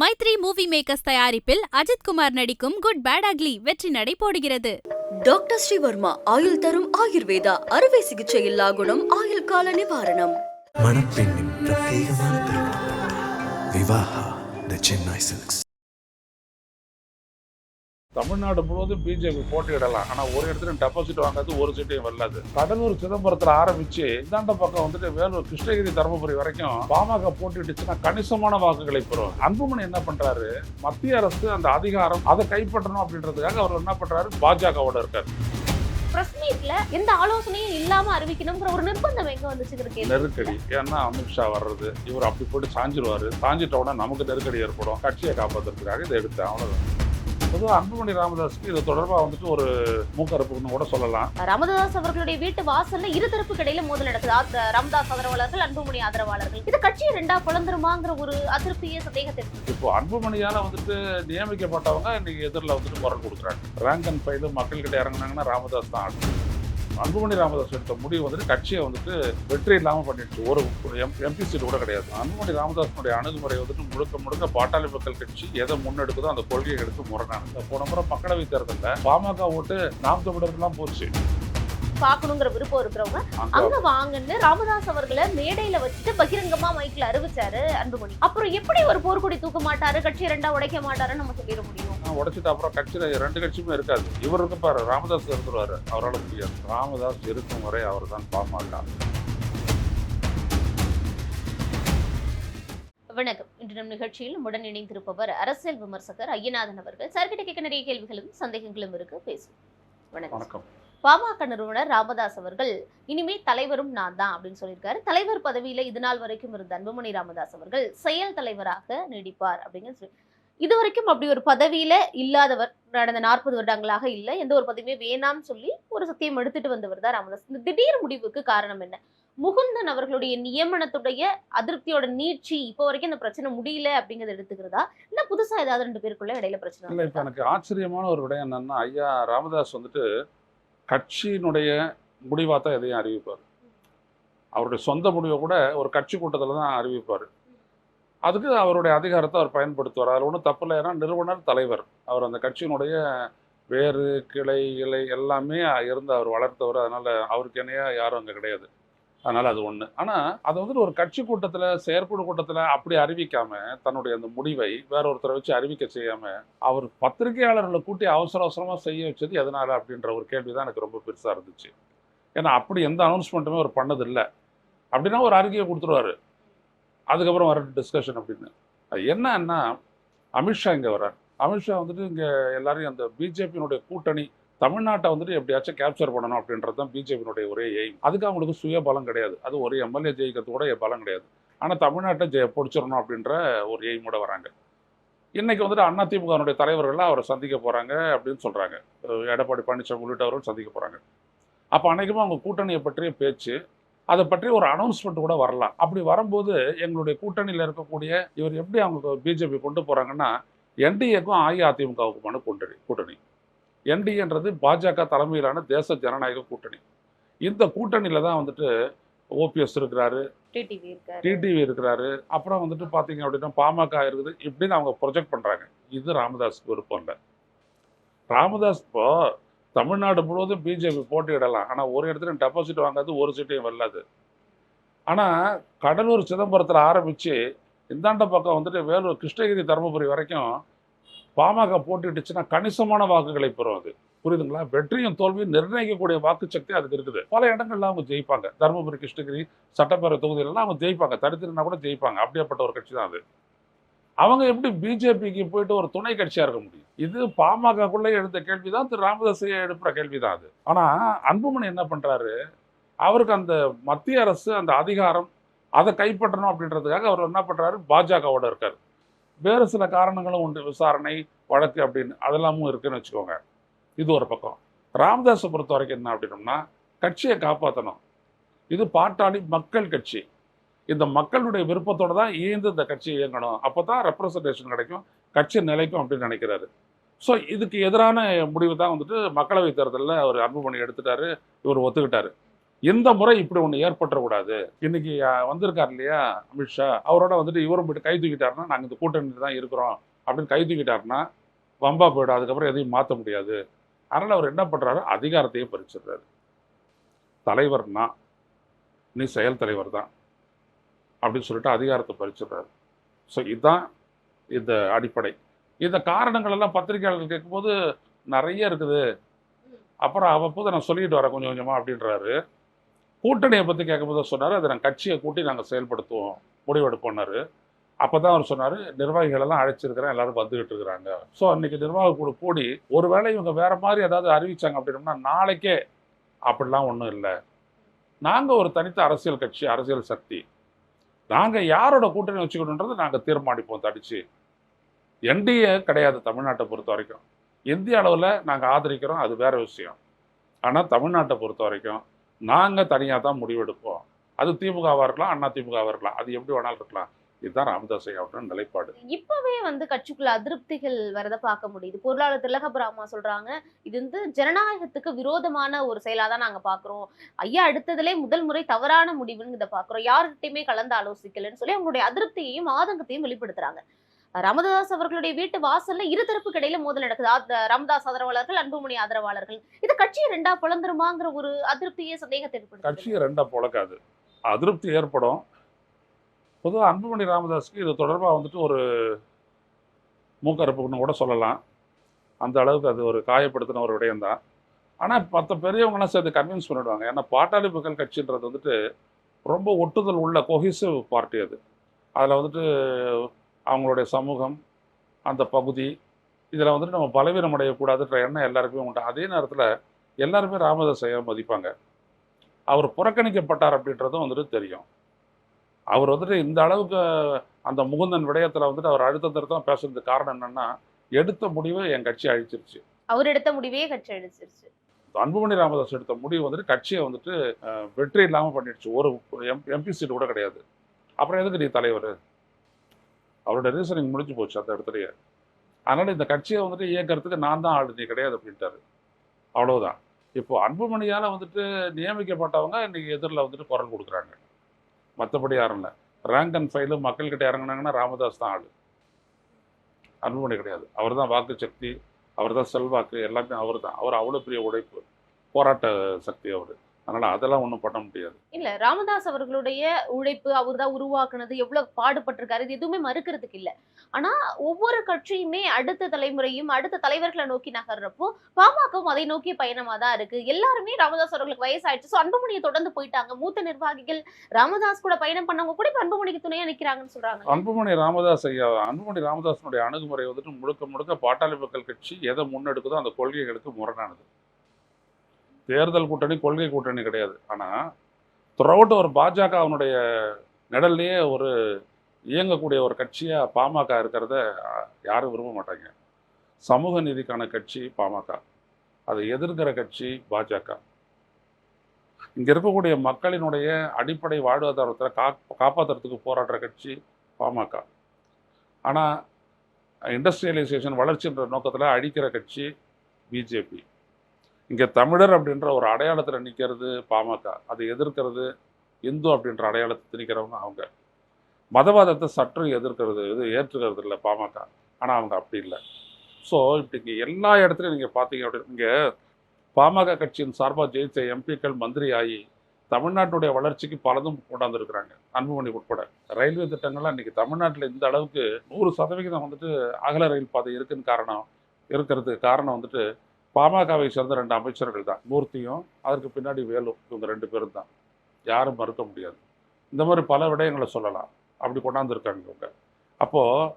Maithri movie makers தயாரிப்பில் அஜித்குமார் நடிக்கும் good bad ugly வெற்றி நடை போடுகிறது. டாக்டர் ஸ்ரீவர்மா ஆயுள் தரும் ஆயுர்வேதா அறுவை சிகிச்சை இல்லா குணம் ஆயுள் கால நிவாரணம். மணப்பெண்ணின் பிரத்யேகமான திருமணம். Vivaha the Chennai Silks. Tamil Nadu முழுவதும் பிஜேபி போட்டியிடலாம். ஆனா ஒரு இடத்துல டெபாசிட் வாங்காது ஒரு சீட்டையும் வரலாது கடலூர் சிதம்பரத்துல ஆரம்பிச்சு இந்தாண்ட பக்கம் வந்துட்டு வேலூர் கிருஷ்ணகிரி தருமபுரி வரைக்கும் பாமக போட்டிட்டுச்சுன்னா கணிசமான வாக்குகளை பெறும். அன்புமணி என்ன பண்றாரு? மத்திய அரசு அந்த அதிகாரம் அதை கைப்பற்றணும் அப்படின்றதுக்காக அவர் என்ன பண்றாரு? பாஜகவோட இருக்காரு. பிரஸ் மீட்ல எந்த ஆலோசனையும் இல்லாம அறிவிக்கணுங்கிற ஒரு நிர்பந்தம் எங்க கேள்வி நெருக்கடி. ஏன்னா அமித்ஷா வர்றது இவர் அப்படி போட்டு சாஞ்சிருவாரு. சாஞ்சிட்ட உடனே நமக்கு நெருக்கடி ஏற்படும். கட்சியை காப்பாத்துறதுக்காக இதை எடுத்தேன். அவ்வளவுதான். பொதுவாக அன்புமணி ராமதாஸ்க்கு இது தொடர்பா வந்துட்டு ஒரு மூக்கறுப்புன்னு கூட சொல்லலாம். ராமதாஸ் அவர்களுடைய வீட்டு வாசல்ல இருதரப்புக்கு இடையில மோதல் நடக்குது. ராமதாஸ் ஆதரவாளர்கள் அன்புமணி ஆதரவாளர்கள். இது கட்சியை ரெண்டா குழந்துருமாங்கிற ஒரு அதிருப்தியே சந்தேகத்தை. இப்போ அன்புமணியால வந்துட்டு நியமிக்கப்பட்டவங்க இன்னைக்கு எதிரில் வந்துட்டு குரல் கொடுக்குறாங்க. ரேங்க் அண்ட் ஃபைலு மக்கள்கிட்ட இறங்குனாங்கன்னா ராமதாஸ் தான் ஆடும் அன்புமணி ராமதாஸ் எடுத்த முடிவு வந்துட்டு கட்சியை வந்துட்டு வெற்றி இல்லாமல் பண்ணிடுச்சு. ஒரு எம் எம்பி சீட் கூட கிடையாது. அன்புமணி ராமதாஸனுடைய அணுகுமுறை வந்துட்டு முழுக்க முழுக்க பாட்டாளி மக்கள் கட்சி எதை முன்னெடுக்குதோ அந்த கொள்கையை எடுத்து முரணான இந்த போன முறை மக்களவைத் தேர்தலில் பாமக ஓட்டு நாம் தமிழர்லாம் போச்சு. பார்க்கணுங்கிற விருப்பம் இருக்கிறவங்க அங்க வாங்கன்னு ராமதாஸ் அவர்களை மேடையில வச்சுட்டு பகிரங்கமா மைக்ல அறிவிச்சாரு அன்புமணி. அப்புறம் எப்படி ஒரு போர்க்கொடி தூக்க மாட்டாரு கட்சியை ரெண்டா உடைக்க மாட்டாருன்னு நம்ம சொல்லிட முடியும்? உடைச்சிட்டு அப்புறம் கட்சியில ரெண்டு கட்சியுமே இருக்காது. இவர் இருக்கு பாரு ராமதாஸ் இருந்துருவாரு. அவரால் முடியாது. ராமதாஸ் இருக்கும் வரை அவர் தான் பாமக. வணக்கம். இன்று நம் நிகழ்ச்சியில் உடன் இணைந்திருப்பவர் அரசியல் விமர்சகர் ஐயநாதன் அவர்கள். சார்கிட்ட கேட்க நிறைய கேள்விகளும் சந்தேகங்களும் இருக்கு. பேசுவோம். வணக்கம். வணக்கம். பாமக நிறுவனர் ராமதாஸ் அவர்கள் இனிமே தலைவரும் நான் தான் அப்படின்னு சொல்லியிருக்காரு. தலைவர் பதவியில இது நாள் வரைக்கும் இருந்த அன்புமணி ராமதாஸ் அவர்கள் செயல் தலைவராக நீடிப்பார் அப்படின்னு சொல்லி இது வரைக்கும் அப்படி ஒரு பதவியில இல்லாதவர் நடந்த நாற்பது வருடங்களாக இல்ல எந்த ஒரு பதவியுமே வேணாம்னு சொல்லி ஒரு சத்தியம் எடுத்துட்டு வந்தவர் தான் ராமதாஸ். இந்த திடீர் முடிவுக்கு காரணம் என்ன? முகுந்தன் அவர்களுடைய நியமனத்துடைய அதிருப்தியோட நீட்சி இப்போ வரைக்கும் இந்த பிரச்சனை முடியல அப்படிங்கறத எடுத்துக்கிறதா? இல்ல புதுசா ஏதாவது ரெண்டு பேருக்குள்ள இடையில பிரச்சனை இல்லை இப்போ? எனக்கு ஆச்சரியமான ஒரு விடயம் என்னன்னா ஐயா ராமதாஸ் வந்துட்டு கட்சியினுடைய முடிவாக தான் எதையும் அறிவிப்பார். அவருடைய சொந்த முடிவை கூட ஒரு கட்சி கூட்டத்தில் தான் அறிவிப்பார். அதுக்கு அவருடைய அதிகாரத்தை அவர் பயன்படுத்துவார். அதில் ஒன்றும் தப்பு இல்லை ஏன்னா நிறுவனர் தலைவர். அவர் அந்த கட்சியினுடைய வேறு கிளை இலை எல்லாமே இருந்து அவர் வளர்த்தவர். அதனால் அவருக்கு இணையா யாரும் அங்கே கிடையாது. அதனால் அது ஒன்று ஆனால் அதை வந்துட்டு ஒரு கட்சி கூட்டத்தில் செயற்குழு கூட்டத்தில் அப்படி அறிவிக்காம தன்னுடைய அந்த முடிவை வேற ஒருத்தரை வச்சு அறிவிக்க செய்யாமல் அவர் பத்திரிகையாளர்களை கூட்டி அவசர அவசரமாக செய்ய வச்சது எதனால் அப்படின்ற ஒரு கேள்வி தான் எனக்கு ரொம்ப பெருசாக இருந்துச்சு. ஏன்னா அப்படி எந்த அனௌன்ஸ்மெண்ட்டுமே அவர் பண்ணதில்லை. அப்படின்னா ஒரு அறிக்கையை கொடுத்துருவாரு. அதுக்கப்புறம் வர டிஸ்கஷன் அப்படின்னு. அது என்னன்னா அமித்ஷா இங்கே வர்றார். அமித்ஷா வந்துட்டு இங்கே எல்லாரையும் அந்த பிஜேபியினுடைய கூட்டணி தமிழ்நாட்டை வந்துட்டு எப்படியாச்சும் கேப்சர் பண்ணணும் அப்படின்றது தான் பிஜேபியினுடைய ஒரே எய்ம் அதுக்கு அவங்களுக்கு சுய பலம் கிடையாது. அது ஒரு எம்எல்ஏ ஜெயிக்கிறது கூட பலம் கிடையாது. ஆனால் தமிழ்நாட்டை ஜெய பிடிச்சிடணும் அப்படின்ற ஒரு எய்மோட வராங்க. இன்னைக்கு வந்துட்டு அதிமுகனுடைய தலைவர்கள்லாம் அவரை சந்திக்க போகிறாங்க அப்படின்னு சொல்கிறாங்க எடப்பாடி பழனிசாமி உள்ளிட்டவர்கள் சந்திக்க போகிறாங்க அப்போ அன்னைக்குமே அவங்க கூட்டணியை பற்றிய பேச்சு அதை பற்றி ஒரு அனௌன்ஸ்மெண்ட் கூட வரலாம். அப்படி வரும்போது எங்களுடைய கூட்டணியில் இருக்கக்கூடிய இவர் எப்படி அவங்க பிஜேபி கொண்டு போறாங்கன்னா என்டிஏக்கும் அஇஅதிமுகவுக்குமான கூட்டணி கூட்டணி. என்டிஏன்றது பாஜக தலைமையிலான தேச ஜனநாயக கூட்டணி. இந்த கூட்டணியில தான் வந்துட்டு ஓபிஎஸ் இருக்கிறாரு டிடிவி இருக்கிறாரு. அப்புறம் வந்துட்டு பார்த்தீங்க அப்படின்னா பாமக இருக்குது இப்படின்னு அவங்க ப்ரொஜெக்ட் பண்ணுறாங்க இது ராமதாஸ்க்கு விருப்பம் இல்லை. ராமதாஸ் இப்போ தமிழ்நாடு முழுவதும் பிஜேபி போட்டியிடலாம். ஆனால் ஒரு இடத்துல டெபாசிட் வாங்காது ஒரு சீட்டையும் வரலாது ஆனால் கடலூர் சிதம்பரத்தில் ஆரம்பித்து இந்தாண்ட பக்கம் வந்துட்டு வேலூர் கிருஷ்ணகிரி தருமபுரி வரைக்கும் பாமக போட்டிட்டுச்சுன்னா கணிசமான வாக்குகளை பெறும் அது. புரியுதுங்களா? வெற்றியும் தோல்வியும் நிர்ணயிக்கக்கூடிய வாக்கு சக்தி அதுக்கு இருக்குது. பல இடங்கள்ல அவங்க ஜெயிப்பாங்க. தருமபுரி கிருஷ்ணகிரி சட்டப்பேரவை தொகுதியிலலாம் அவங்க ஜெயிப்பாங்க. தடுத்துருந்தா கூட ஜெயிப்பாங்க. அப்படியாப்பட்ட ஒரு கட்சி தான் அது. அவங்க எப்படி பிஜேபிக்கு போயிட்டு ஒரு துணை கட்சியாக இருக்க முடியும்? இது பாமகக்குள்ளே எழுந்த கேள்வி தான் திரு ராமதாஸ் எழுப்புற கேள்வி தான் அது. ஆனால் அன்புமணி என்ன பண்ணுறாரு அவருக்கு அந்த மத்திய அரசு அந்த அதிகாரம் அதை கைப்பற்றணும் அப்படின்றதுக்காக அவர் என்ன பண்ணுறாரு பாஜகவோட இருக்கார். வேறு சில காரணங்களும் உண்டு. விசாரணை வழக்கு அப்படின்னு அதெல்லாமும் இருக்குன்னு வச்சுக்கோங்க. இது ஒரு பக்கம். ராமதாஸை பொறுத்த வரைக்கும் என்ன அப்படின்னோம்னா கட்சியை காப்பாற்றணும் இது பாட்டாளி மக்கள் கட்சி. இந்த மக்களுடைய விருப்பத்தோடு தான் ஈந்து இந்த கட்சி இயங்கணும். அப்போ தான் ரெப்ரசன்டேஷன் கிடைக்கும் கட்சி நிலைக்கும் அப்படின்னு நினைக்கிறாரு. ஸோ இதுக்கு எதிரான முடிவு தான் வந்துட்டு மக்களவைத் தேர்தலில் அவர் அன்புமணி எடுத்துட்டாரு இவர் ஒத்துக்கிட்டாரு. இந்த முறை இப்படி ஒன்று ஏற்பட்டுறக்கூடாது. இன்னைக்கு வந்திருக்கார் இல்லையா அமித்ஷா அவரோட வந்துட்டு இவரும் போயிட்டு கை தூக்கிட்டாருன்னா நாங்கள் இந்த கூட்டணி தான் இருக்கிறோம். அப்படின்னு கை தூக்கிட்டாருன்னா வம்பா போயிடும். அதுக்கப்புறம் எதையும் மாற்ற முடியாது. அதனால் அவர் என்ன பண்ணுறாரு அதிகாரத்தையும் பறிச்சிடுறாரு. தலைவர்னா நீ செயல் தலைவர் தான். அப்படின்னு சொல்லிட்டு அதிகாரத்தை பறிச்சிடுறாரு. ஸோ இதுதான் இந்த அடிப்படை. இந்த காரணங்கள் எல்லாம் பத்திரிகையாளர்கள் கேட்கும்போது நிறைய இருக்குது. அப்புறம் அவ்வப்போது நான் சொல்லிட்டு வரேன் கொஞ்சம் கொஞ்சமாக அப்படின்றாரு. கூட்டணியை பற்றி கேட்கும்போது சொன்னார் அதை நாங்கள் கட்சியை கூட்டி நாங்கள் செயல்படுத்துவோம். முடிவெடுப்போம்னாரு அப்போ தான் அவர் சொன்னார் நிர்வாகிகள் எல்லாம் அழைச்சிருக்கிறேன் எல்லாரும் வந்துகிட்டு இருக்கிறாங்க. ஸோ அன்றைக்கி நிர்வாக குழு கூடி ஒருவேளை இவங்க வேறு மாதிரி ஏதாவது அறிவித்தாங்க அப்படின்னோம்னா நாளைக்கே அப்படிலாம் ஒன்றும் இல்லை. நாங்கள் ஒரு தனித்த அரசியல் கட்சி அரசியல் சக்தி. நாங்கள் யாரோட கூட்டணி வச்சுக்கணுன்றது நாங்கள் தீர்மானிப்போம் தடிச்சு. என்டிஏ கிடையாது தமிழ்நாட்டை பொறுத்த வரைக்கும். இந்திய அளவில் நாங்கள் ஆதரிக்கிறோம் அது வேற விஷயம். ஆனால் தமிழ்நாட்டை பொறுத்த வரைக்கும் நாங்கள் தனியாக தான் முடிவெடுப்போம். அது திமுகவாக இருக்கலாம் அண்ணா திமுகவாக இருக்கலாம் அது எப்படி வேணாலும் இருக்கலாம். இதுதான் ராமதாஸ் ஐயாவோட நிலைப்பாடு. இப்பவே வந்து கட்சிக்குள்ள அதிருப்திகள் வரத பார்க்க முடியுது. பொருளாளர் திலகபுராமா சொல்றாங்க இது வந்து ஜனநாயகத்துக்கு விரோதமான ஒரு செயலா தான் நாங்க பாக்குறோம். ஐயா அடுத்ததுலே முதல் முறை தவறான முடிவுன்னு இதை பாக்குறோம். யார்கிட்டயுமே கலந்து ஆலோசிக்கலன்னு சொல்லி அவங்களுடைய அதிருப்தியையும் ஆதங்கத்தையும் வெளிப்படுத்துறாங்க. ராமதாஸ் அவர்களுடைய வீட்டு வாசல்ல இருதரப்புக்கு இடையில மோதல் நடக்குது. ராமதாஸ் ஆதரவாளர்கள் அன்புமணி ஆதரவாளர்கள். இது கட்சியை ரெண்டா பிளந்துருமாங்கிற ஒரு அதிருப்தியே சந்தேகத்தை ஏற்படுத்துது. கட்சியை ரெண்டாக புழக்காது அதிருப்தி ஏற்படும் பொதுவாக அன்புமணி ராமதாஸுக்கு இது தொடர்பாக வந்துட்டு ஒரு மூக்கறுப்புன்னு கூட சொல்லலாம். அந்த அளவுக்கு அது ஒரு காயப்படுத்தின ஒரு விடயம்தான். ஆனால் மற்ற பெரியவங்களாம் சேர்த்து கன்வின்ஸ் பண்ணிடுவாங்க. ஏன்னா பாட்டாளி மக்கள் கட்சின்றது வந்துட்டு ரொம்ப ஒட்டுதல் உள்ள கொஹிசிவ் பார்ட்டி அது. அதில் வந்துட்டு அவங்களுடைய சமூகம் அந்த பகுதி இதில் வந்துட்டு நம்ம பலவீனம் அடையக்கூடாதுன்ற எண்ணம் எல்லாருக்குமே உண்டு. அதே நேரத்தில் எல்லாருமே ராமதாஸ் ஐயா மதிப்பாங்க அவர் புறக்கணிக்கப்பட்டார் அப்படின்றதும் வந்துட்டு தெரியும். அவர் வந்துட்டு இந்த அளவுக்கு அந்த முகுந்தன் விடயத்தில் வந்துட்டு அவர் அழுத்த திருத்தம் பேசுறதுக்கு காரணம் என்னன்னா எடுத்த முடிவை என் கட்சி அழிச்சிருச்சு. அவர் எடுத்த முடிவே கட்சி அடிச்சிருச்சு அன்புமணி ராமதாஸ் எடுத்த முடிவு வந்துட்டு கட்சியை வந்துட்டு வெற்றி இல்லாமல் பண்ணிடுச்சு. ஒரு எம் எம்பி சீட் கூட கிடையாது. அப்புறம் எதுக்கு நீ தலைவர்? அவரோட ரீசனிங் முடிஞ்சு போச்சு அந்த இடத்துலயே. அதனால இந்த கட்சியை வந்துட்டு இயக்கிறதுக்கு நான் தான் ஆளு நீ கிடையாது அப்படின்ட்டாரு. அவ்வளவுதான். இப்போ அன்புமணியால வந்துட்டு நியமிக்கப்பட்டவங்க இன்னைக்கு எதிரில் வந்துட்டு குரல் கொடுக்குறாங்க. மற்றபடி யாரும் இல்லை. ரேங்க் அண்ட் ஃபைலு மக்கள்கிட்ட இறங்குனாங்கன்னா ராமதாஸ் தான் ஆளு. அன்புமணி கிடையாது. அவர் தான் வாக்கு சக்தி அவர் தான் செல்வாக்கு எல்லாமே அவர் தான் அவர் அவ்வளோ பெரிய உழைப்பு போராட்ட சக்தி அவர். அதனால் அதெல்லாம் ஒன்றும் பண்ண முடியாது. இல்ல ராமதாஸ் அவர்களுடைய உழைப்பு அவர் தான் உருவாக்குனது எவ்வளவு பாடுபட்டிருக்காரு இது எதுவுமே மறுக்கிறதுக்கு இல்ல. ஆனா ஒவ்வொரு கட்சியுமே அடுத்த தலைமுறையும் அடுத்த தலைவர்களை நோக்கி நகர்றப்போ பாமகவும் அதை நோக்கிய பயணமா தான் இருக்கு. எல்லாருமே ராமதாஸ் அவர்களுக்கு வயசாயிடுச்சு. அன்புமணியை தொடர்ந்து போயிட்டாங்க. மூத்த நிர்வாகிகள் ராமதாஸ் கூட பயணம் பண்ணவங்க கூட இப்ப அன்புமணிக்கு துணையா நிக்கிறாங்கன்னு சொல்றாங்க. அன்புமணி ராமதாஸ் ஐயா அன்புமணி ராமதாஸனுடைய அணுகுமுறை வந்துட்டு முழுக்க முழுக்க பாட்டாளி மக்கள் கட்சி எதை முன்னெடுக்குதோ அந்த கொள்கைகளுக்கு முரணானது. தேர்தல் கூட்டணி கொள்கை கூட்டணி கிடையாது. ஆனால் துறவுட்டு ஒரு பாஜக அவனுடைய நிழல்லையே ஒரு இயங்கக்கூடிய ஒரு கட்சியாக பாமக இருக்கிறத யாரும் விரும்ப மாட்டாங்க. சமூக நீதிக்கான கட்சி பாமக. அதை எதிர்க்கிற கட்சி பாஜக. இங்கே இருக்கக்கூடிய மக்களினுடைய அடிப்படை வாழ்வாதாரத்தை கா காப்பாற்றுறதுக்கு போராடுற கட்சி பாமக. ஆனால் இண்டஸ்ட்ரியலைசேஷன் வளர்ச்சின்ற நோக்கத்தில் அழிக்கிற கட்சி பிஜேபி. இங்கே தமிழர் அப்படின்ற ஒரு அடையாளத்தில் நிற்கிறது பாமக. அதை எதிர்க்கிறது இந்து அப்படின்ற அடையாளத்தை திணிக்கிறவங்க அவங்க. மதவாதத்தை சற்று எதிர்க்கிறது இது ஏற்றுக்கிறது இல்லை பாமக. ஆனால் அவங்க அப்படி இல்லை. ஸோ இப்படி இங்கே எல்லா இடத்துலையும் நீங்கள் பார்த்தீங்க அப்படின்னு இங்கே பாமக கட்சியின் சார்பாக ஜெயித்த எம்பிக்கள் மந்திரி ஆகி தமிழ்நாட்டுடைய வளர்ச்சிக்கு பலதும் கொண்டாந்துருக்குறாங்க அன்புமணி உட்பட. ரயில்வே திட்டங்கள்லாம் இன்றைக்கி தமிழ்நாட்டில் இந்த அளவுக்கு நூறு சதவிகிதம் வந்துட்டு அகல ரயில் பாதை இருக்குன்னு காரணம் இருக்கிறதுக்கு காரணம் வந்துட்டு பாமகவை சேர்ந்த ரெண்டு அமைச்சர்கள் தான் மூர்த்தியும் அதற்கு பின்னாடி வேலும் இவங்க ரெண்டு பேரும் தான். யாரும் மறுக்க முடியாது. இந்த மாதிரி பல விடயங்களை சொல்லலாம். அப்படி கொண்டாந்துருக்காங்க இவங்க. அப்போது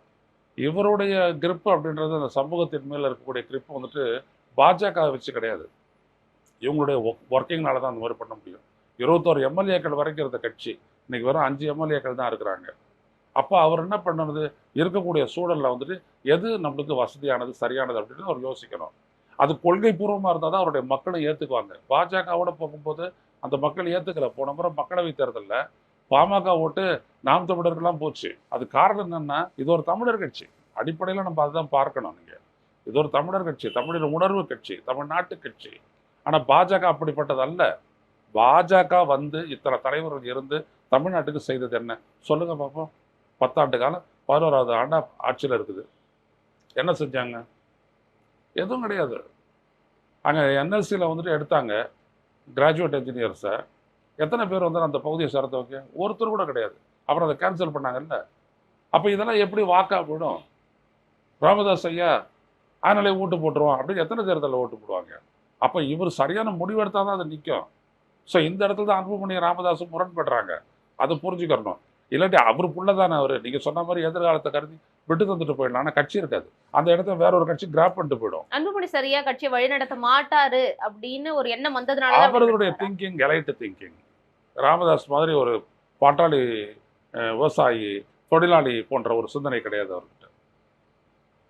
இவருடைய கிரிப்பு அப்படின்றது அந்த சமூகத்தின் மேலே இருக்கக்கூடிய கிரிப்பு வந்துட்டு பாஜக வச்சு கிடையாது. இவங்களுடைய ஒர்க்கிங்னால தான் அந்த மாதிரி பண்ண முடியும். இருபத்தோரு எம்எல்ஏக்கள் வரைக்கும் இருந்த கட்சி இன்னைக்கு வெறும் அஞ்சு எம்எல்ஏக்கள் தான் இருக்கிறாங்க. அப்போ அவர் என்ன பண்ணுறது? இருக்கக்கூடிய சூழலில் வந்துட்டு எது நம்மளுக்கு வசதியானது சரியானது அப்படின்னு அவர் யோசிக்கணும். அது கொள்கை பூர்வமாக இருந்தால் தான் அவருடைய மக்களும் ஏற்றுக்குவாங்க பாஜகவோட போகும்போது அந்த மக்கள் ஏற்றுக்கல போன முறை மக்களவை தேர்தலில் பாமக ஓட்டு நாம் தமிழர்கள்லாம் போச்சு. அது காரணம் என்னன்னா இது ஒரு தமிழர் கட்சி. அடிப்படையில் நம்ம அதுதான் பார்க்கணும் நீங்கள் இது ஒரு தமிழர் கட்சி. தமிழின் உணர்வு கட்சி. தமிழ்நாட்டு கட்சி. ஆனால் பாஜக அப்படிப்பட்டது அல்ல. பாஜக வந்து இத்தனை தலைவர்கள் இருந்து தமிழ்நாட்டுக்கு செய்தது என்ன? சொல்லுங்கள் பார்ப்போம் பத்தாண்டு காலம் பதினோராவது ஆண்டாக ஆட்சியில் இருக்குது. என்ன செஞ்சாங்க? எதுவும் கிடையாது. அங்கே என்எல்சியில் வந்துட்டு எடுத்தாங்க கிராஜுவேட் என்ஜினியர்ஸை எத்தனை பேர் வந்து அந்த பகுதியை சேர்த்த வைக்க? ஒருத்தர் கூட கிடையாது. அப்புறம் அதை கேன்சல் பண்ணாங்கல்ல அப்போ இதெல்லாம் எப்படி வாக்கா போயிடும் ராமதாஸ் ஐயா அதனாலே ஓட்டு போட்டுருவோம் அப்படின்னு எத்தனை தேர்தலில் ஓட்டு போடுவாங்க? அப்போ இவர் சரியான முடிவெடுத்தால் தான் அது நிற்கும் ஸோ இந்த இடத்துல தான் அன்புமணி ராமதாஸும் முரண்படுறாங்க. அதை புரிஞ்சுக்கணும். இல்லாட்டி அவர் புள்ள தானே அவர். நீங்கள் சொன்ன மாதிரி எதிர்காலத்தை கருதி விட்டு தந்துட்டு போயிடலாம். ஆனால் கட்சி இருக்காது. அந்த இடத்த வேற ஒரு கட்சி கிராப் பண்ணிட்டு போயிடும். அன்புமணி சரியா கட்சியை வழிநடத்த மாட்டாரு அப்படின்னு ஒரு எண்ணம் வந்ததுனால அவர்களுடைய? திங்கிங் எலைட்டு திங்கிங் ராமதாஸ் மாதிரி ஒரு பாட்டாளி விவசாயி தொழிலாளி போன்ற ஒரு சிந்தனை கிடையாது அவர்கிட்ட.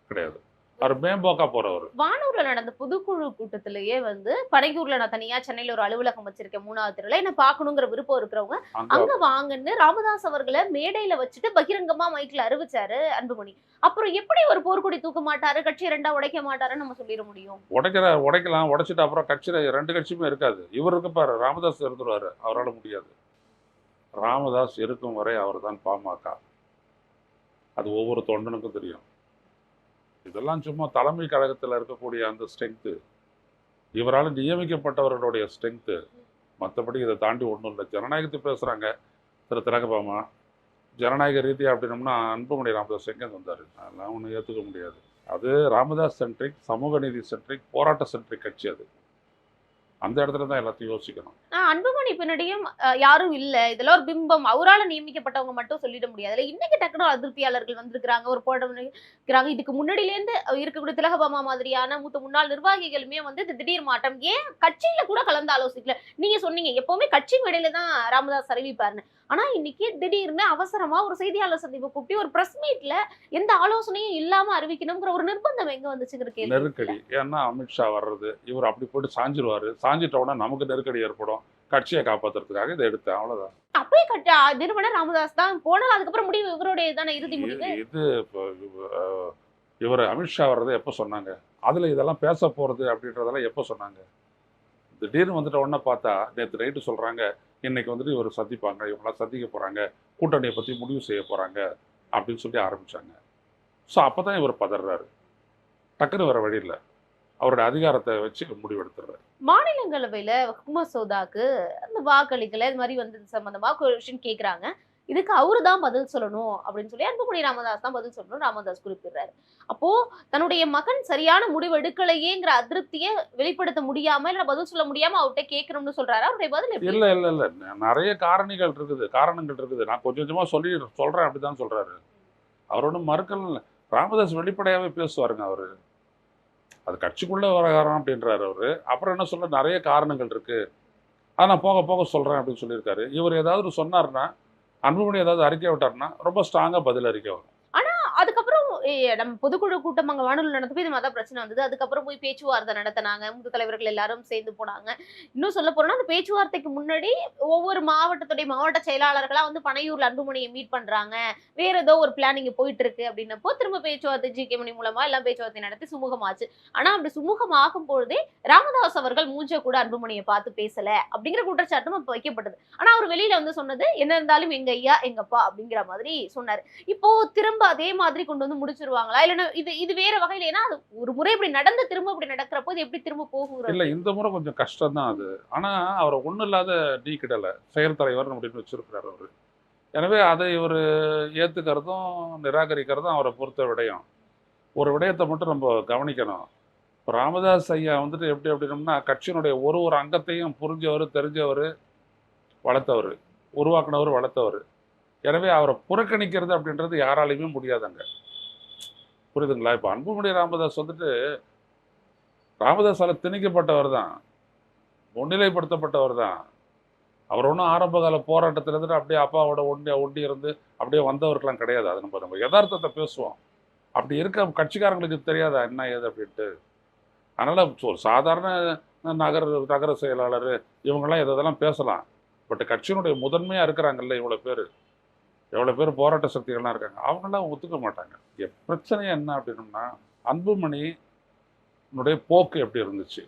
கிடையாது. அவர் மேம்போக்கா போறவர். வானூர்ல நடந்த பொதுக்குழு கூட்டத்திலேயே வந்து பனையூர்ல நான் தனியா சென்னையில ஒரு அலுவலகம் வச்சிருக்கேன் மூணாவது தெருல என்ன பாக்கணுங்கிற விருப்பம் இருக்கிறவங்க அங்க வாங்கன்னு ராமதாஸ் அவர்களை மேடையில வச்சுட்டு பகிரங்கமா மைக்ல அறிவிச்சாரு அன்புமணி. அப்புறம் எப்படி ஒரு போர்க்கொடி தூக்க மாட்டாரு கட்சி ரெண்டா உடைக்க மாட்டாருன்னு நம்ம சொல்லிட முடியும்? உடைக்கிற உடைக்கலாம் உடைச்சிட்டு அப்புறம் கட்சியில ரெண்டு கட்சியுமே இருக்காது. இவர் இருக்கு பாரு ராமதாஸ் இருந்துருவாரு அவரால் முடியாது. ராமதாஸ் இருக்கும் வரை அவர் தான் பாமக. அது ஒவ்வொரு தொண்டனுக்கும் தெரியும். இதெல்லாம் சும்மா தலைமை கழகத்தில் இருக்கக்கூடிய அந்த ஸ்ட்ரென்த்து இவரால் நியமிக்கப்பட்டவர்களுடைய ஸ்ட்ரென்த்து மற்றபடி இதை தாண்டி ஒன்றும் இல்லை. ஜனநாயகத்தை பேசுகிறாங்க திரு திலகபாமா ஜனநாயக ரீதியாக அப்படின்னோம்னா அன்புமணி ராமதாஸ் எங்கே வந்தார்? அதெல்லாம் ஒன்றும் ஏற்றுக்க முடியாது. அது ராமதாஸ் சென்ட்ரிக் சமூக நீதி சென்ட்ரிக் போராட்ட சென்ட்ரிக் கட்சி அது. அந்த இடத்துல தான் எல்லாத்தையும் யோசிக்கணும். அன்புமணி பின்னாடியும் யாரும் இல்ல. இதெல்லாம் ஒரு பிம்பம். அவரால நியமிக்கப்பட்டவங்க மட்டும் சொல்லிட முடியாது. இல்ல இன்னைக்கு டக்குனு அதிருப்தியாளர்கள் வந்திருக்கிறாங்க. ஒரு போராட்டம் இருக்கிறாங்க இதுக்கு முன்னாடியிலேருந்து இருக்கக்கூடிய திலகபாமா மாதிரியான மூத்த முன்னாள் நிர்வாகிகளுமே வந்து இந்த திடீர் மாற்றம் ஏன் கட்சியில கூட கலந்து ஆலோசிக்கல? நீங்க சொன்னீங்க. எப்பவுமே கட்சி மேடையில தான் ராமதாஸ் அறிவிப்பாருன்னு. ஆனா இன்னைக்கு திடீர்னு அவசரமா ஒரு செய்தியாளர் சந்திப்பு கூப்பிட்டு ஒரு பிரஸ் மீட்ல எந்த ஆலோசனையும் இல்லாம அறிவிக்கணுங்கிற ஒரு நிர்பந்தம் எங்க வந்துச்சுங்கிற கேள்வி நெருக்கடி. ஏன்னா அமித்ஷா வர்றது இவர் அப்படி போட்டு சாஞ்சிருவாரு. சாஞ்சிட்ட உடனே நமக்கு நெருக்கடி ஏற்படும். கட்சியை காப்பாத்துறதுக்காக இதை எடுத்தேன். அவ்வளவுதான். அப்பயே கட்ட நிறுவனர் ராமதாஸ் தான் போனால் அதுக்கப்புறம் முடிவு இவருடைய தானே இறுதி முடிவு? இது- இவர் அமித்ஷா வர்றது எப்போ சொன்னாங்க? அதில் இதெல்லாம் பேச போகிறது அப்படின்றதெல்லாம் எப்போ சொன்னாங்க? திடீர்னு வந்துட்ட உடனே பார்த்தா நேற்று நைட்டு சொல்கிறாங்க இன்னைக்கு வந்துட்டு இவர் சந்திப்பாங்க இவங்களாம் சந்திக்க போகிறாங்க கூட்டணியை பற்றி முடிவு செய்ய போகிறாங்க அப்படின்னு சொல்லி ஆரம்பித்தாங்க ஸோ அப்போ தான் இவர் பதறாரு. டக்குன்னு வர வழி இல்லை. அவருடைய அதிகாரத்தை வச்சு முடிவெடுத்துறாரு. மாநிலங்களவையில மசோதாக்கு அந்த வாக்களிக்கல இது மாதிரி வந்து சம்மந்தமாக கொஷின் கேட்குறாங்க இதுக்கு அவரு தான் பதில் சொல்லணும் அப்படின்னு சொல்லி அன்புமணி ராமதாஸ் தான் பதில் சொல்லணும் ராமதாஸ் குறிப்பிடுறாரு. அப்போ தன்னுடைய மகன் சரியான முடிவு எடுக்கலையேங்கிற அதிருப்தியை வெளிப்படுத்த முடியாம இல்ல பதில் சொல்ல முடியாம அவர்கிட்ட கேட்கணும்னு சொல்றாரு? அவருடைய பதில் இல்ல இல்ல இல்ல. நிறைய காரணிகள் இருக்குது காரணங்கள் இருக்குது. நான் கொஞ்சம் கொஞ்சமாக சொல்லி சொல்கிறேன் அப்படிதான் சொல்றாரு. சொல்கிறாரு மறுக்கல இல்லை. ராமதாஸ் வெளிப்படையாகவே பேசுவாருங்க அவர். அது கட்சிக்குள்ளே விவகாரம் அப்படின்றாரு அவரு. அப்புறம் என்ன சொல்ல நிறைய காரணங்கள் இருக்குது அதை நான் போக போக சொல்கிறேன் அப்படின்னு சொல்லியிருக்காரு. இவர் ஏதாவது சொன்னார்னா அன்புமணி ஏதாவது அறிக்கை விட்டார்னா ரொம்ப ஸ்ட்ராங்காக பதில் அறிக்கை வரும். நம்ம பொதுக்குழு கூட்டம் அங்க வானொலி நடத்தப்போ இது மாதிரி பிரச்சனை வந்தது. அதுக்கப்புறம் போய் பேச்சுவார்த்தை நடத்தினாங்க. மூத்த தலைவர்கள் எல்லாரும் சேர்ந்து போனாங்க. இன்னும் சொல்ல போறோம்னா அந்த பேச்சுவார்த்தைக்கு முன்னாடி ஒவ்வொரு மாவட்டத்துடைய மாவட்ட செயலாளர்களா வந்து பனையூர்ல அன்புமணியை மீட் பண்றாங்க. வேற ஏதோ ஒரு பிளான் இங்க போயிட்டு இருக்கு அப்படின்னப்போ திரும்ப பேச்சுவார்த்தை ஜி கே மணி மூலமா எல்லாம் பேச்சுவார்த்தை நடத்தி சுமூகமாச்சு. ஆனா அப்படி சுமூகமாகும் பொழுதே ராமதாஸ் அவர்கள் மூஞ்ச கூட அன்புமணியை பார்த்து பேசல அப்படிங்கிற குற்றச்சாட்டும் அப்ப வைக்கப்பட்டது. ஆனா அவர் வெளியில வந்து சொன்னது என்ன இருந்தாலும் எங்க ஐயா எங்கப்பா அப்படிங்கிற மாதிரி சொன்னாரு. இப்போ திரும்ப அதே மாதிரி கொண்டு வந்து முடிச்சிருவாங்களா இல்லைன்னா இது இது வேற வகையில ஏன்னா அது ஒரு முறை இப்படி நடந்து திரும்ப இப்படி நடக்கிறப்போ இது எப்படி திரும்ப போகும் இல்லை இந்த முறை கொஞ்சம் கஷ்டம் தான் அது. ஆனால் அவரை ஒன்றும் இல்லாத நீக்கிடலை செயல் தலைவர் அப்படின்னு வச்சிருக்கிறார் அவர். எனவே அதை இவர் ஏற்றுக்கிறதும் நிராகரிக்கிறதும் அவரை பொறுத்த விடயம். ஒரு விடயத்தை மட்டும் நம்ம கவனிக்கணும். இப்போ ராமதாஸ் ஐயா வந்துட்டு எப்படி அப்படின்னம்னா கட்சியினுடைய ஒரு ஒரு அங்கத்தையும் புரிஞ்சவர் தெரிஞ்சவர் வளர்த்தவர் உருவாக்குனவர் வளர்த்தவர். எனவே அவரை புறக்கணிக்கிறது அப்படின்றது யாராலையுமே முடியாதாங்க. புரியுதுங்களா? இப்போ அன்புமணி ராமதாஸ் வந்துட்டு ராமதாஸால் திணிக்கப்பட்டவர் தான். முன்னிலைப்படுத்தப்பட்டவர் தான். அவர் ஒன்றும் ஆரம்ப கால போராட்டத்துல இருந்துட்டு அப்படியே அப்பாவோட ஒண்டி ஒண்டி இருந்து அப்படியே வந்தவர்களாம் கிடையாது. அது நம்ம நம்ம யதார்த்தத்தை பேசுவோம். அப்படி இருக்க கட்சிக்காரங்களுக்கு தெரியாதா? என்ன ஏது அப்படின்ட்டு. அதனால ஒரு சாதாரண நகர நகர செயலாளர் இவங்கெல்லாம் இதெல்லாம் பேசலாம். பட் கட்சியினுடைய முதன்மையா இருக்கிறாங்கல்ல இவ்வளோ பேர். எவ்வளோ பேர் போராட்ட சக்திகள்லாம் இருக்காங்க. அவங்கெல்லாம் ஒத்துக்க மாட்டாங்க. பிரச்சனை என்ன அப்படின்னம்னா அன்புமணியினுடைய போக்கு எப்படி இருந்துச்சு?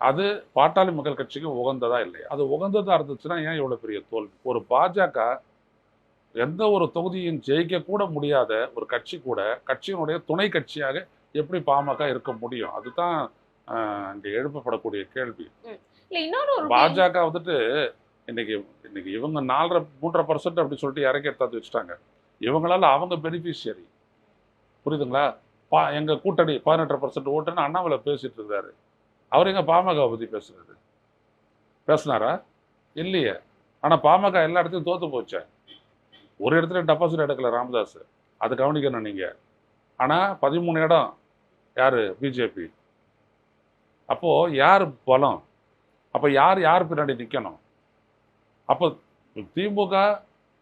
அது பாட்டாளி மக்கள் கட்சிக்கு உகந்ததா இல்லையா? அது உகந்ததா இருந்துச்சுன்னா ஏன் இவ்வளவு பெரிய தோல்வி? ஒரு பாஜக எந்த ஒரு தொகுதியும் ஜெயிக்க கூட முடியாத ஒரு கட்சி கூட கட்சியினுடைய துணை கட்சியாக எப்படி பாமக இருக்க முடியும்? அதுதான் இங்க எழுப்பப்படக்கூடிய கேள்வி. பாஜக வந்துட்டு இன்னைக்கு இன்னைக்கு இவங்க நாலரை மூன்றரை பர்சன்ட் அப்படி சொல்லிட்டு இறக்கி எடுத்தாந்து வச்சுட்டாங்க. இவங்களால அவங்க பெனிஃபிஷியரி புரியுதுங்களா? பா எங்கள் கூட்டணி பதினெட்டரை பர்சன்ட் ஓட்டுன்னு அண்ணாமலை பேசிகிட்டு இருக்காரு அவர் எங்கள் பாமக பற்றி பேசுகிறாரு பேசினாரா? இல்லையே. ஆனால் பாமக எல்லா இடத்துலையும் தோற்று போச்சே. ஒரு இடத்துல டெபாசிட் எடுக்கல ராமதாஸ். அது கவனிக்கணும் நீங்கள் ஆனால் பதிமூணு இடம். யார்? பிஜேபி. அப்போது யார் பலம்? அப்போ யார் யார் பின்னாடி நிற்கணும் அப்போ திமுக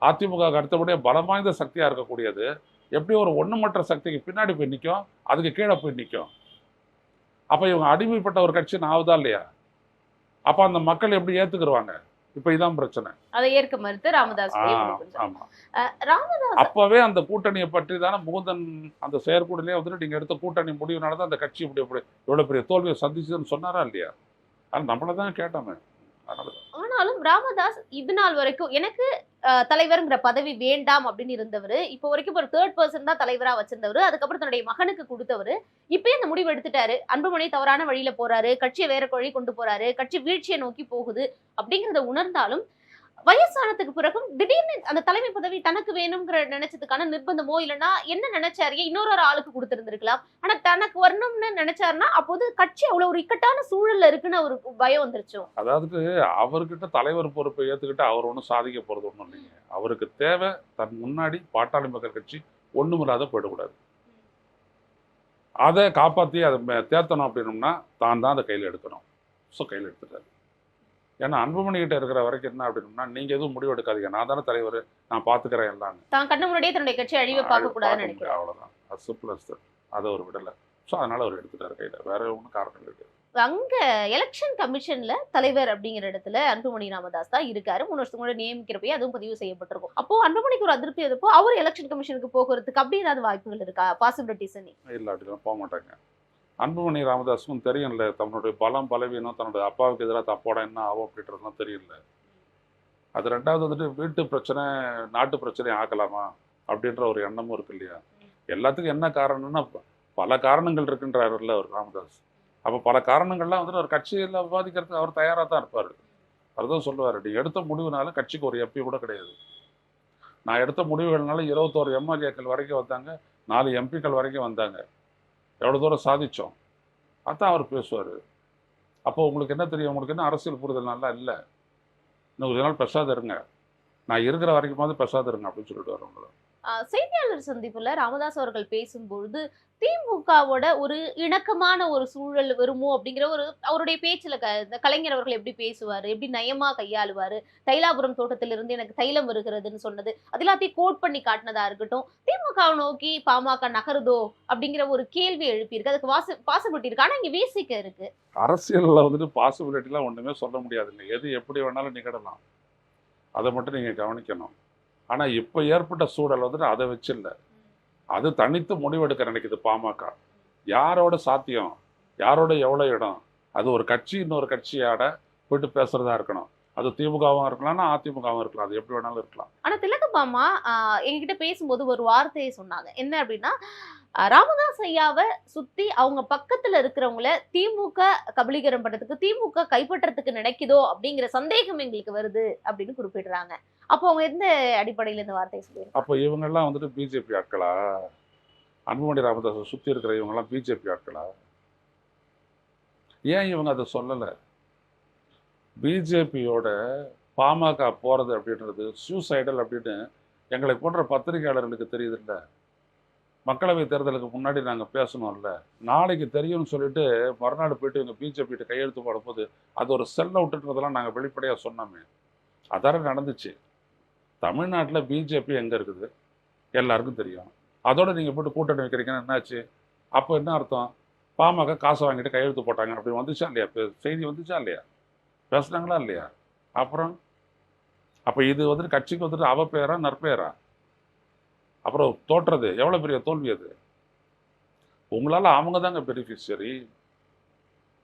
அதிமுக அடுத்தபடியாக பலம் வாய்ந்த சக்தியாக இருக்கக்கூடியது. எப்படி ஒரு ஒண்ணுமற்ற சக்திக்கு பின்னாடி போய் நிற்கும் அதுக்கு கீழே போய் நிற்கும் அப்போ இவங்க அடிமைப்பட்ட ஒரு கட்சி ஆகுதா இல்லையா? அப்போ அந்த மக்கள் எப்படி ஏற்றுக்குருவாங்க இப்போ இதான் பிரச்சனை. அதை ஏற்க மறுத்து ராமதாஸ் ராமதாஸ் அப்பவே அந்த கூட்டணியை பற்றி தானே முகுந்தன் அந்த செயற்குழுலே வந்துட்டு நீங்க எடுத்த கூட்டணி முடிவுனால தான் அந்த கட்சி இப்படி இப்படி இவ்வளவு பெரிய தோல்வியை சந்திச்சுதுன்னு சொன்னாரா இல்லையா? அது நம்மள தான் கேட்டோமே. அதனால தான். ஆனாலும் ராமதாஸ் இது நாள் வரைக்கும் எனக்கு தலைவருங்கிற தலைவர்ங்கிற பதவி வேண்டாம் அப்படின்னு இருந்தவர். இப்போ வரைக்கும் ஒரு தேர்ட் பர்சன் தான் தலைவரா வச்சிருந்தவர். அதுக்கப்புறம் தன்னுடைய மகனுக்கு கொடுத்தவர். இப்பயே இந்த முடிவு எடுத்துட்டாரு. அன்புமணி தவறான வழியில போறாரு. கட்சியை வேற வழி கொண்டு போறாரு. கட்சி வீழ்ச்சியை நோக்கி போகுது. அப்படிங்கிறத உணர்ந்தாலும் வயசானதுக்கு பிறகும் திடீர்னு அந்த தலைமை பதவி தனக்கு வேணுங்கிற நினைச்சதுக்கான நிர்பந்தமோ இல்லைன்னா என்ன நினைச்சாரு இன்னொரு ஒரு ஆளுக்கு கொடுத்துருந்துருக்கலாம். ஆனா தனக்கு வரணும்னு நினைச்சாருன்னா அப்போது கட்சி அவ்வளவு ஒரு இக்கட்டான சூழல்ல இருக்குன்னு ஒரு பயம் வந்துருச்சு? அதாவது அவர்கிட்ட தலைவர் பொறுப்பை ஏத்துக்கிட்டு அவர் ஒன்றும் சாதிக்க போறது ஒன்றும் இல்லைங்க. அவருக்கு தேவை தன் முன்னாடி பாட்டாளி மக்கள் கட்சி ஒண்ணுமில்லாத போயிடக்கூடாது. அதை காப்பாற்றி அதை தேத்தணும் அப்படின்னோம்னா தான் தான் அதை கையில் எடுக்கணும். ஸோ கையில் எடுத்துட்டாரு. ஏன்னா அன்புமணி கிட்ட இருக்கிற வரைக்கும் என்ன அப்படின்னோம்னா நீங்க எதுவும் முடிவு எடுக்காதீங்க. நான் தானே தலைவர் நான் பாத்துக்கிறேன் எல்லாம். தான் கண்ணு முன்னாடியே தன்னுடைய கட்சி அழிவை பார்க்க கூடாதுன்னு நினைக்கிறேன் அவ்வளவுதான். அது சிம்பிள் அஸ் அதை அவர் விடல. ஸோ அதனால அவர் எடுத்துட்டாரு கையில. வேற ஒன்றும் காரணம் இருக்கு அங்க எலெக்ஷன் கமிஷன்ல தலைவர் அப்படிங்கிற இடத்துல அன்புமணி ராமதாஸ் தான் இருக்காரு. மூணு வருஷத்துக்கு முன்னாடி நியமிக்கிறப்பயே அதுவும் பதிவு செய்யப்பட்டிருக்கும். அப்போ அன்புமணிக்கு ஒரு அதிருப்தி எதுப்போ? அவர் எலெக்ஷன் கமிஷனுக்கு போகிறதுக்கு அப்படி ஏதாவது வாய்ப்புகள் இருக்கா? பாசிபிலிட்டிஸ் இல்லை அப்படிலாம் போக மாட்டாங்க. அன்புமணி ராமதாஸுக்கும் தெரியும்ல தன்னுடைய பலம் பலவீனம் தன்னுடைய அப்பாவுக்கு எதிராக தப்போட என்ன ஆகும் அப்படின்றதுலாம் தெரியல. அது ரெண்டாவது வந்துட்டு வீட்டு பிரச்சனை நாட்டு பிரச்சனை ஆக்கலாமா அப்படின்ற ஒரு எண்ணமும் இருக்கு இல்லையா? எல்லாத்துக்கும் என்ன காரணம்னா பல காரணங்கள் இருக்குன்றாருல்ல அவர் ராமதாஸ் அப்போ பல காரணங்கள்லாம் வந்துட்டு ஒரு கட்சியில் விவாதிக்கிறதுக்கு அவர் தயாராக தான் இருப்பார். அவர் தான் சொல்லுவார் நீ எடுத்த முடிவுனால கட்சிக்கு ஒரு எம்பி கூட கிடையாது. நான் எடுத்த முடிவுகள்னால இருபத்தோரு எம்எல்ஏக்கள் வரைக்கும் வந்தாங்க நாலு எம்பிக்கள் வரைக்கும் வந்தாங்க. எவ்வளோ தூரம் சாதித்தோம் அதான் அவர் பேசுவார். அப்போ உங்களுக்கு என்ன தெரியும்? உங்களுக்கு என்ன அரசியல் புரிதல் நல்லா இல்லை. இன்னும் கொஞ்ச நாள் பெசாத இருங்க. நான் இருக்கிற வரைக்குமாவது பெசாத இருங்க அப்படின்னு சொல்லிட்டு வரவங்கள செய்தியாளர் சந்திப்புல ராமதாஸ் அவர்கள் பேசும்பொழுது திமுகவோட ஒரு இணக்கமான ஒரு சூழல் வருமோ அப்படிங்கிற ஒரு அவருடைய பேச்சுல க இந்த கலைஞர் அவர்கள் எப்படி பேசுவாரு எப்படி நயமா கையாளுவார் தைலாபுரம் தோட்டத்திலிருந்து எனக்கு தைலம் வருகிறதுன்னு சொன்னது அது எல்லாத்தையும் கோட் பண்ணி காட்டினதா இருக்கட்டும் திமுகவை நோக்கி பாமக நகருதோ அப்படிங்கிற ஒரு கேள்வி எழுப்பியிருக்கு அதுக்கு வாச பாசிபிலிட்டி இருக்கு ஆனா இங்கே வீசிக்க இருக்கு. அரசியலில் வந்துட்டு பாசிபிலிட்டிலாம் ஒன்றுமே சொல்ல முடியாதுங்க. எது எப்படி வேணாலும் நிகழலாம். அதை மட்டும் நீங்கள் கவனிக்கணும். ஆனால் இப்போ ஏற்பட்ட சூழல் வந்துட்டு அதை வச்சு இல்லை அது தனித்து முடிவெடுக்க நினைக்குது பாமக. யாரோட சாத்தியம்? யாரோட எவ்வளோ இடம்? அது ஒரு கட்சி இன்னொரு கட்சியோட போயிட்டு பேசுறதா இருக்கணும். அது திமுகவும் இருக்கலாம்னா அதிமுகவும் இருக்கலாம். அது எப்படி வேணாலும் இருக்கலாம். ஆனா திலகபாமா ஆஹ் எங்ககிட்ட பேசும்போது ஒரு வார்த்தையை சொன்னாங்க. என்ன அப்படின்னா ராமதாஸ் ஐயாவை சுத்தி அவங்க பக்கத்துல இருக்கிறவங்கள திமுக கபலீகரம் பண்றதுக்கு திமுக கைப்பற்றத்துக்கு நினைக்குதோ அப்படிங்கிற சந்தேகம் எங்களுக்கு வருது அப்படின்னு குறிப்பிடுறாங்க. அப்போ அவங்க எந்த அடிப்படையில இந்த வார்த்தையை சொல்லியிருக்காங்க? அப்போ இவங்கெல்லாம் வந்துட்டு பிஜேபி ஆட்களா? அன்புமணி ராமதாஸை சுற்றி இருக்கிற இவங்கெல்லாம் பிஜேபி ஆட்களா? ஏன் இவங்க அதை சொல்லலை? பிஜேபியோட பாமக போகிறது அப்படின்றது சூசைடல் அப்படின்னு எங்களை போன்ற பத்திரிகையாளர்களுக்கு தெரியுதுல்ல மக்களவை தேர்தலுக்கு முன்னாடி நாங்கள் பேசணும்ல. நாளைக்கு தெரியும்னு சொல்லிட்டு மறுநாள் போயிட்டு இவங்க பிஜேபிகிட்ட கையெழுத்து போடும்போது அது ஒரு செல் அவுட்டுன்றதெல்லாம் நாங்கள் வெளிப்படையாக சொன்னோமே. அதான நடந்துச்சு. தமிழ்நாட்டில் பிஜேபி எங்கே இருக்குது? எல்லாருக்கும் தெரியும். அதோட நீங்கள் போட்டு கூட்டணி வைக்கிறீங்கன்னா என்னாச்சு? அப்போ என்ன அர்த்தம்? பாமக காசை வாங்கிட்டு கையெழுத்து போட்டாங்க. அப்படி வந்துச்சா இல்லையா? செய்தி வந்துச்சா இல்லையா? பேசுனாங்களா இல்லையா? அப்புறம்? அப்போ இது வந்துட்டு கட்சிக்கு வந்துட்டு அவ பேரா நற்பெயரா அப்புறம் தோற்றது. எவ்வளோ பெரிய தோல்வி அது? உங்களால் அவங்க தாங்க பெனிஃபிஷியரி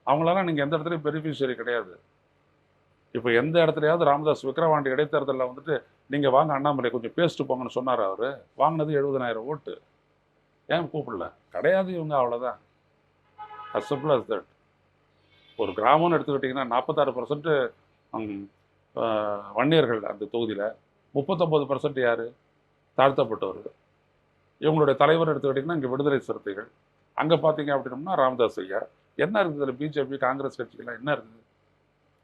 அவங்களால நீங்கள் எந்த இடத்துலையும் பெனிஃபிஷியரி கிடையாது. இப்போ எந்த இடத்துலையாவது ராமதாஸ் விக்ரவாண்டி இடைத்தேர்தலில் வந்துட்டு நீங்கள் வாங்க அண்ணாமலை கொஞ்சம் பேசிட்டு போங்கன்னு சொன்னார் அவர். வாங்கினது எழுபதனாயிரம் ஓட்டு. ஏன் கூப்பிடல? கிடையாது இவங்க அவ்வளோதான் அஸ் சிம்பிள் அஸ் தட் ஒரு கிராமம்னு எடுத்துக்கிட்டிங்கன்னா நாற்பத்தாறு பர்சன்ட்டு வன்னியர்கள் அந்த தொகுதியில் முப்பத்தொம்பது பர்சன்ட் யார்? தாழ்த்தப்பட்டவர் இவங்களுடைய தலைவர் எடுத்துக்கிட்டிங்கன்னா இங்கே விடுதலை சிறுத்தைகள். அங்கே பார்த்தீங்க அப்படின்னம்னா ராமதாஸ் ஐயா. என்ன இருக்குது இதில்? பிஜேபி காங்கிரஸ் கட்சிகள்லாம் என்ன இருக்குது?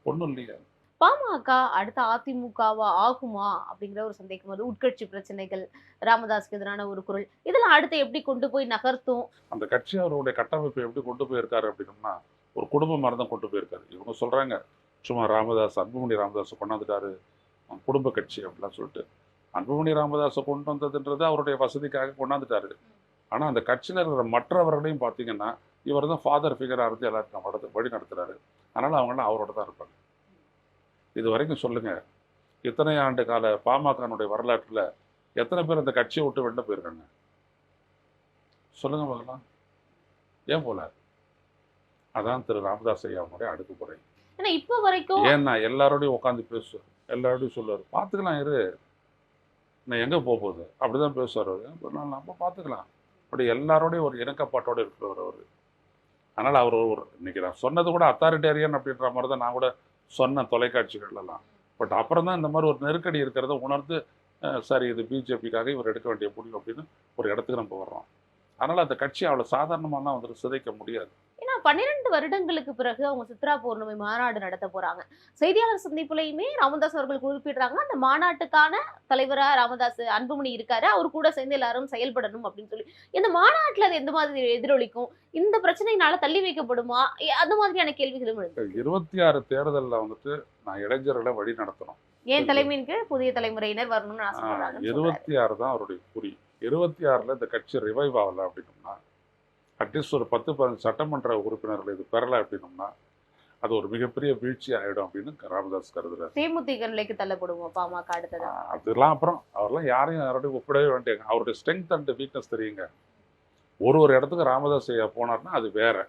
ஒன்றும் இல்லையா. பாமக அடுத்த அதிமுகவா ஆகுமா? அப்படிங்கிற ஒரு சந்தேகம் வருது. உட்கட்சி பிரச்சனைகள் ராமதாஸ்க்கு எதிரான ஒரு குரல். இதெல்லாம் அடுத்து எப்படி கொண்டு போய் நகர்த்தும்? அந்த கட்சி அவருடைய கட்டமைப்பை எப்படி கொண்டு போயிருக்காரு அப்படின்னம்னா ஒரு குடும்பம் மாதிரி தான் கொண்டு போயிருக்காரு. இவங்க சொல்கிறாங்க சும்மா ராமதாஸ் அன்புமணி ராமதாஸை கொண்டாந்துட்டாரு குடும்ப கட்சி அப்படிலாம் சொல்லிட்டு. அன்புமணி ராமதாஸை கொண்டு வந்ததுன்றது அவருடைய வசதிக்காக கொண்டாந்துட்டாரு. ஆனால் அந்த கட்சியில் இருக்கிற மற்றவர்களையும் பார்த்தீங்கன்னா இவர் தான் ஃபாதர் ஃபிகராக இருந்து எல்லாருக்கும் வடத்து வழி நடத்துகிறாரு அதனால் அவங்களாம் அவரோட தான் இருப்பாங்க. இது வரைக்கும் சொல்லுங்கள் இத்தனை ஆண்டு கால பாமகனுடைய வரலாற்றில் எத்தனை பேர் அந்த கட்சியை விட்டு வெளில போயிருக்காங்க? சொல்லுங்க பார்க்கலாம் ஏன் போல? அதான் திரு ராமதாஸ் ஐயா அவங்களுடைய அடுக்குமுறை ஏன்னா இப்ப வரைக்கும் ஏன்னா எல்லாரோடையும் உட்காந்து பேசுவார். எல்லாரோடையும் சொல்லுவார். பார்த்துக்கலாம் இரு. நான் எங்கே போக போகுது அப்படி தான் பேசுவார் அவர். நான் நம்ம பார்த்துக்கலாம் அப்படி எல்லாரோடையும் ஒரு இணக்கப்பாட்டோடு இருக்கிறவர் அவர். அதனால் அவர் ஒரு இன்னைக்கு நான் சொன்னது கூட அத்தாரிட்டேரியன் அப்படின்ற மாதிரி தான் நான் கூட சொன்னேன் தொலைக்காட்சிகள்லாம் பட் அப்புறம் தான் இந்த மாதிரி ஒரு நெருக்கடி இருக்கிறத உணர்ந்து சரி இது பிஜேபிக்காக இவர் எடுக்க வேண்டிய முடியும் அப்படின்னு ஒரு இடத்துக்கு நம்ம வர்றோம். அதனால் அந்த கட்சி அவ்வளோ சாதாரணமாலாம் வந்துட்டு சிதைக்க முடியாது. ஏன்னா பன்னிரெண்டு வருடங்களுக்கு பிறகு அவங்க சித்ரா பௌர்ணமி மாநாடு நடத்த போறாங்க. செய்தியாளர் சந்திப்புலையுமே ராமதாஸ் அவர்கள் குறிப்பிடுறாங்க அந்த மாநாட்டுக்கான தலைவரா ராமதாஸ் அன்புமணி இருக்காரு அவர் கூட சேர்ந்து எல்லாரும் செயல்படணும் அப்படின்னு சொல்லி. இந்த மாநாட்டுல அது எந்த மாதிரி எதிரொலிக்கும்? இந்த பிரச்சனையினால தள்ளி வைக்கப்படுமா? அந்த மாதிரியான கேள்விகளும் எழுது இருபத்தி ஆறு தேர்தலில் வந்துட்டு நான் இளைஞர்களை வழி நடத்தணும். ஏன் தலைமையின் கீழ் புதிய தலைமுறையினர் வரணும்னு. இருபத்தி ஆறு தான் அவருடைய குறி. இருபத்தி ஆறில் இந்த கட்சி ரிவைவ் ஆகலை அப்படின்னோம்னா அட்லீஸ்ட் ஒரு பத்து பதினஞ்சு சட்டமன்ற உறுப்பினர்கள் இது பெறலை அப்படின்னோம்னா அது ஒரு மிகப்பெரிய வீழ்ச்சி ஆகிடும் அப்படின்னு ராமதாஸ் கருதுறாரு. தேமுதிக நிலைக்கு தள்ளப்படுவோம் பாமக அடுத்தது? அதெல்லாம் அப்புறம் அவரெல்லாம் யாரையும் யாரோடையும் ஒப்பிடவே வேண்டியங்க அவருடைய ஸ்ட்ரென்த் அண்ட் வீக்னஸ் தெரியுங்க. ஒரு ஒரு இடத்துக்கு ராமதாஸ் ஐயா போனார்னா அது வேற.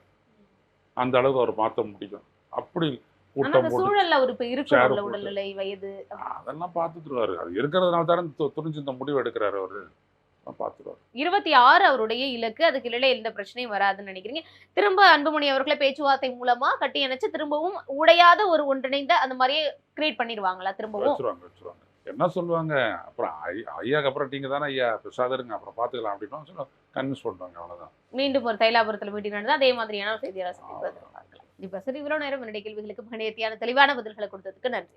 அந்த அளவுக்கு அவர் மாற்ற முடியும். அப்படி கூட்டம் அதெல்லாம் பார்த்துட்டுருவாரு அது இருக்கிறதுனால தானே துணிஞ்சு இந்த முடிவு எடுக்கிறாரு அவரு. பார்த்துருவாரு இருபத்தி ஆறு அவருடைய இலக்கு அதுக்கு இடையில எந்த பிரச்சனையும் வராதுன்னு நினைக்கிறீங்க. திரும்ப அன்புமணி அவர்களை பேச்சுவார்த்தை மூலமா கட்டி அணைச்சு திரும்பவும் உடையாத ஒரு ஒன்றிணைந்த அந்த மாதிரியே கிரியேட் பண்ணிடுவாங்களா திரும்பவும்? வச்சிருவாங்க என்ன சொல்லுவாங்க? அப்புறம் ஐயாக்கு அப்புறம் நீங்க தானே ஐயா பிரசாதருங்க அப்புறம் பார்த்துக்கலாம் அப்படின்னு சொல்லி கன்வின்ஸ் பண்ணுவாங்க அவ்வளவுதான். மீண்டும் ஒரு தைலாபுரத்துல மீட்டிங் நடந்தா அதே மாதிரியான செய்தியாளர் சந்திப்பு எதிர்பார்க்கலாம் இப்ப சரி இவ்வளவு நேரம் என்னுடைய கேள்விகளுக்கு நேர்த்தியான தெளிவான பதில்களை கொடுத்ததுக்கு நன்றி.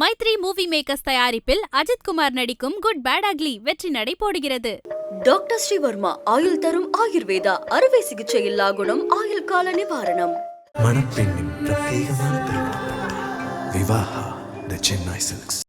மைத்ரி மூவி மேக்கர்ஸ் தயாரிப்பில் அஜித்குமார் நடிக்கும் குட் பேட் அக்லி வெற்றி நடை போடுகிறது. டாக்டர் ஸ்ரீவர்மா ஆயுள் தரும் ஆயுர்வேதா அறுவை சிகிச்சை இல்லா குணம் ஆயுள் கால நிவாரணம். மணப்பெண்ணின் பிரத்யேகமான விவாஹா த சென்னை சில்க்ஸ்.